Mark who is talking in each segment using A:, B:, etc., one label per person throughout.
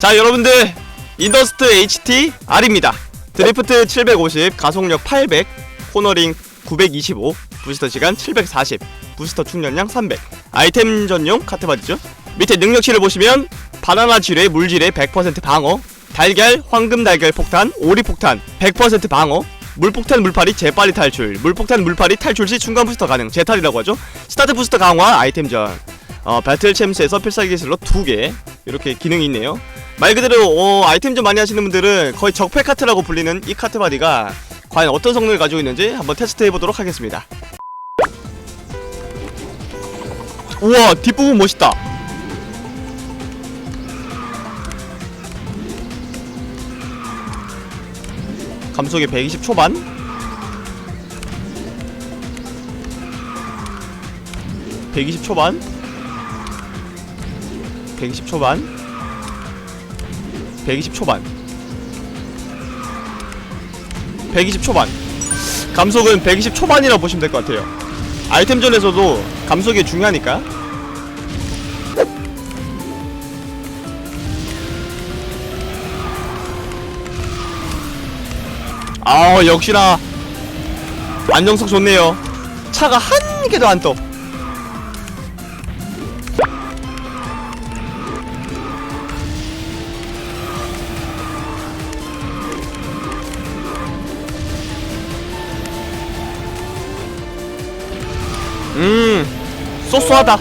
A: 자 여러분들 인더스트 HT R입니다. 드리프트 750 가속력 800 코너링 925 부스터 시간 740 부스터 충전량 300 아이템 전용 카트바디죠? 밑에 능력치를 보시면 바나나 지뢰 물지뢰 100% 방어 달걀 황금 달걀 폭탄 오리 폭탄 100% 방어 물폭탄 물파리 재빨리 탈출 물폭탄 물파리 탈출 시 중간 부스터 가능 재탈이라고 하죠? 스타트 부스터 강화 아이템 전. 어, 배틀 챔스에서 필살기 슬롯 2개. 이렇게 기능이 있네요 말 그대로 어, 아이템 좀 많이 하시는 분들은 거의 적폐 카트라고 불리는 이 카트 바디가 과연 어떤 성능을 가지고 있는지 한번 테스트 해 보도록 하겠습니다. 우와 뒷부분 멋있다. 감속이 120 초반. 120 초반. 120 초반 120 초반. 120 초반. 감속은 120 초반이라 보시면 될 것 같아요. 아이템전에서도 감속이 중요하니까. 아 역시나 안정성 좋네요. 차가 한 개도 안 떠. 음, 쏘쏘하다.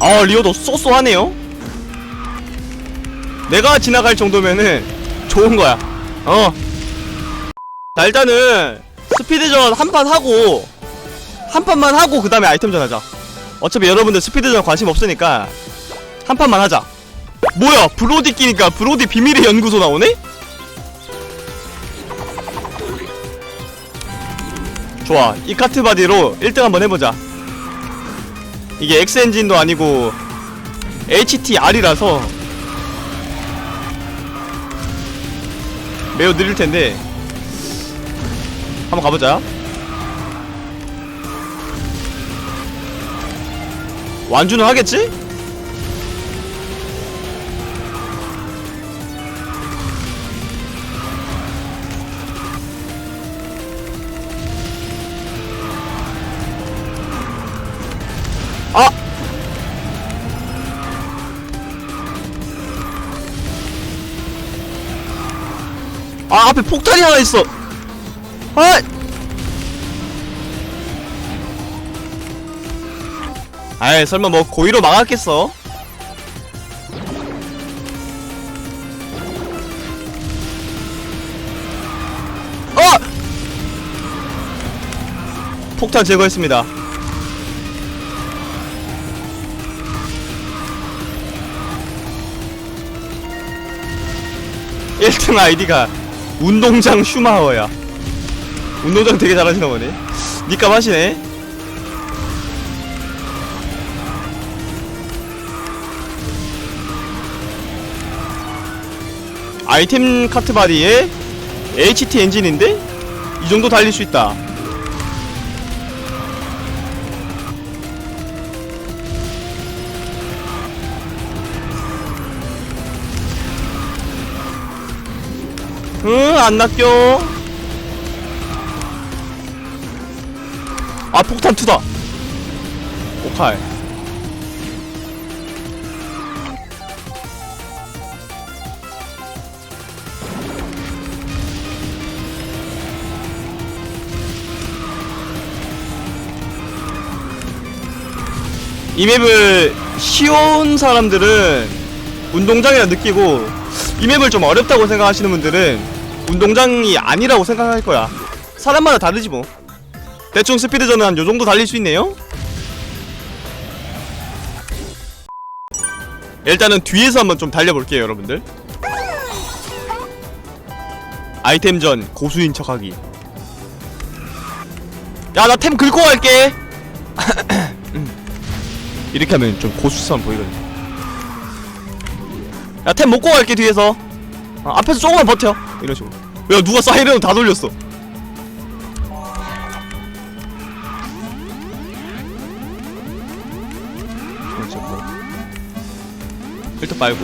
A: 아, 리오도 쏘쏘하네요. 내가 지나갈 정도면은 좋은 거야. 어. 자, 일단은 스피드전 한 판 하고 한 판만 하고 그 다음에 아이템전 하자. 어차피 여러분들 스피드전 관심 없으니까 한 판만 하자. 뭐야 브로디 끼니까 브로디 비밀의 연구소 나오네? 좋아 이 카트 바디로 1등 한번 해보자. 이게 X엔진도 아니고 HTR이라서 매우 느릴텐데. 한번 가보자 완주는 하겠지? 아! 아 앞에 폭탄이 하나 있어 아! 아이 설마 뭐 고의로 막았겠어? 어! 폭탄 제거했습니다. (1등) 아이디가 운동장 슈마워야. 운동장 되게 잘하시나 보네. 니값 하시네 아이템 카트 바디에 HT 엔진인데 이 정도 달릴 수 있다. 응, 안 낚여. 아, 폭탄 투다. 오칼. 이 맵을 쉬운 사람들은 운동장이라 느끼고 이 맵을 좀 어렵다고 생각하시는 분들은 운동장이 아니라고 생각할 거야. 사람마다 다르지 뭐. 대충 스피드전은 한 요정도 달릴 수 있네요. 일단은 뒤에서 한번 좀 달려볼게요 여러분들. 아이템전 고수인 척하기. 야 나 템 긁고 갈게 이렇게 하면 좀 고수성 보이거든. 야템 먹고 갈게 뒤에서. 아, 앞에서 조금만 버텨. 이런 식으로. 야 누가 사이렌 다 돌렸어. 그렇지 뭐. 일단 빨고.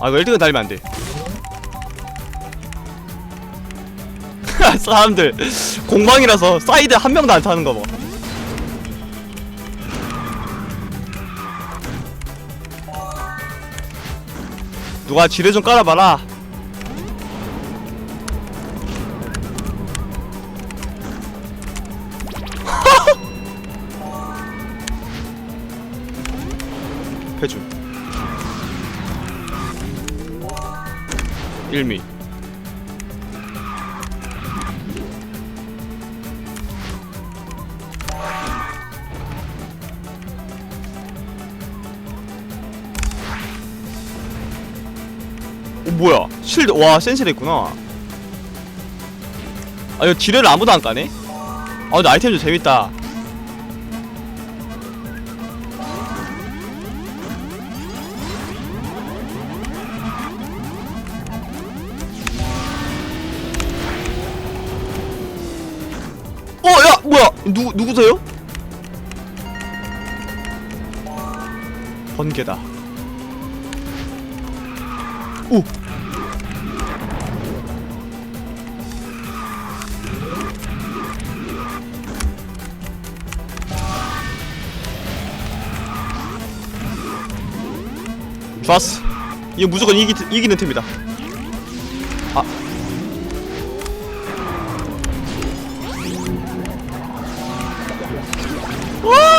A: 아 이거 1등은 달리면 안돼 사람들. 공방이라서 사이드 한 명도 안 타는 거 봐 누가 지뢰 좀 깔아봐라. 해줘 1미 뭐야 실드 와 센실에 있구나 아 이거 지뢰를 아무도 안 까네? 아 근데 아이템 좀 재밌다 어, 야, 뭐야? 누 누구세요? 번개다. 오. 좋았어. 이거 무조건 이기 이기는 팀이다. 아. 와!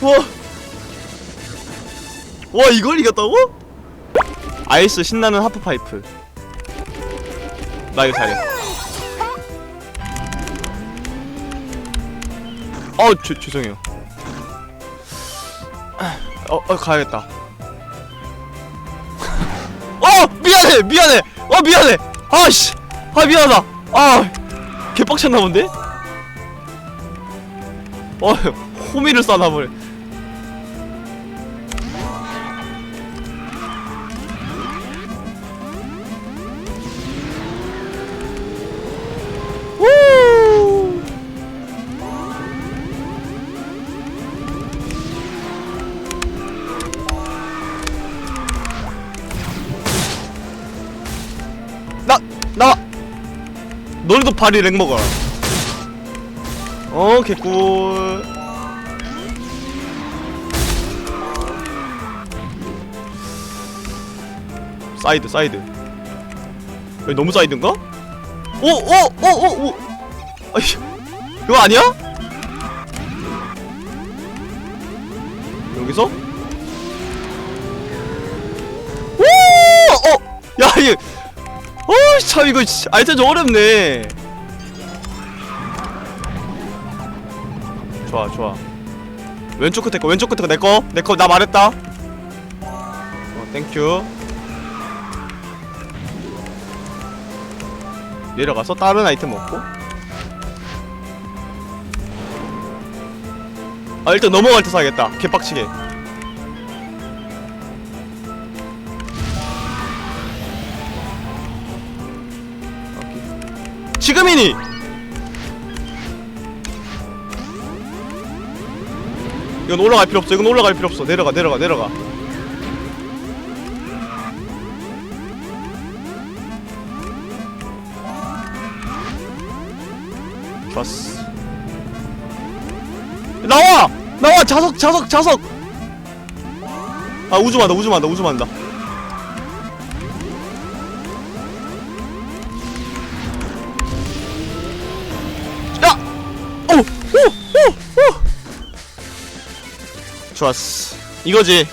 A: 와. 와, 이걸 이겼다고? 아이스 신나는 하프 파이프. 나 이거 잘해. 어, 죄, 죄송해요. 어, 어, 가야겠다. 어, 미안해, 미안해. 어, 미안해. 아씨, 아 미안하다. 아, 개빡쳤나 본데? 어, 호미를 쏴나 보네. 발이 렉 먹어라 어 개꿀 사이드 사이드 여기 너무 사이드인가? 오오오오오 아이 이거 아니야? 여기서? 오! 어! 야, 이거 어우 참 이거 씨, 아이템 좀 어렵네 좋아 좋아. 왼쪽 끝에 거 왼쪽 끝에 거 내꺼 내꺼 나 말했다. 어 땡큐. 내려가서 다른 아이템 먹고. 아 일단 넘어갈 때 사야겠다. 개빡치게. 지금이니 이건 올라갈 필요 없어. 이건 올라갈 필요 없어. 내려가 내려가 내려가. 좋았어. 나와! 나와! 자석 자석 자석! 아 우주 만다 우주 만다 우주 만다 좋았어. 이거지